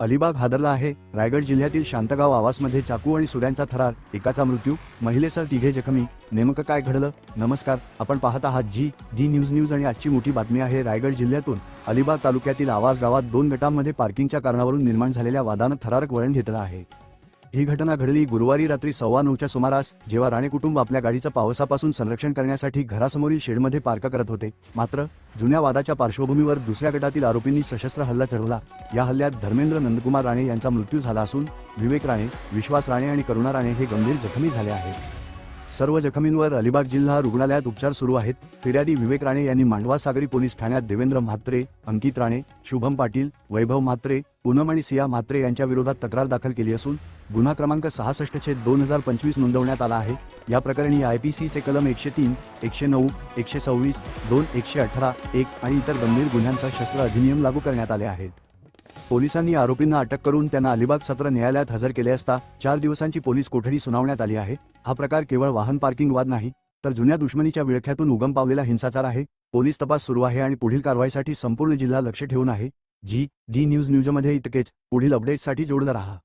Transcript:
अलिबाग हादरला आहे. रायगड जिल्ह्यातील शांतगाव आवासमध्ये चाकू आणि सुऱ्यांचा थरार एकाचा मृत्यू महिलेसह तिघे जखमी नेमकं काय घडलं? नमस्कार आपण पाहत आहात जी डी न्यूज न्यूज आणि आजची मोठी बातमी आहे रायगड जिल्ह्यातून. अलिबाग तालुक्यातील आवास गावात दोन गटांमध्ये पार्किंगच्या कारणावरून निर्माण झालेल्या वादानं थरारक वळण घेतलं आहे. ही घटना घडली गुरुवारी रात्री सव्वा नऊच्या सुमारास जेव्हा राणे कुटुंब आपल्या गाडीचं पावसापासून संरक्षण करण्यासाठी घरासमोरील शेडमध्ये पार्क करत होते. मात्र जुन्या वादाच्या पार्श्वभूमीवर दुसऱ्या गटातील आरोपींनी सशस्त्र हल्ला चढवला. या हल्ल्यात धर्मेंद्र नंदकुमार राणे यांचा मृत्यू झाला असून विवेक राणे विश्वास राणे आणि करुणा राणे हे गंभीर जखमी झाले आहेत. सर्व जखमींवर अलिबाग जिल्हा रुग्णालयात उपचार सुरू आहेत. फिर्यादी विवेक राणे यांनी मांडवा सागरी पोलीस ठाण्यात देवेंद्र म्हात्रे अंकित राणे शुभम पाटील वैभव म्हात्रे पूनम आणि सिया म्हात्रे यांच्या विरोधात तक्रार दाखल केली असून गुन्हा क्रमांक सहासष्ट छेद दोन हजार पंचवीस नोंदवण्यात आला आहे. या प्रकरणी आय पी सीचे कलम एकशे तीन एकशे नऊ एकशे सव्वीस दोन एकशे अठरा एक आणि इतर गंभीर गुन्ह्यांचा शस्त्र अधिनियम लागू करण्यात आले आहेत. पोलिसांनी आरोपींना अटक करून त्यांना अलिबाग सत्र न्यायालयात हजर केले असता चार दिवसांची पोलीस कोठडी सुनावण्यात आली आहे. हा प्रकार केवळ वाहन पार्किंग वाद नाही तर जुन्या दुश्मनीच्या विळख्यातून उगम पावलेला हिंसाचार आहे. पोलीस तपास सुरू आहे आणि पुढील कारवाईसाठी संपूर्ण जिल्हा लक्ष ठेवून आहे. जी डी न्यूज न्यूजमध्ये इतकेच. पुढील अपडेट्ससाठी जोडलं राहा.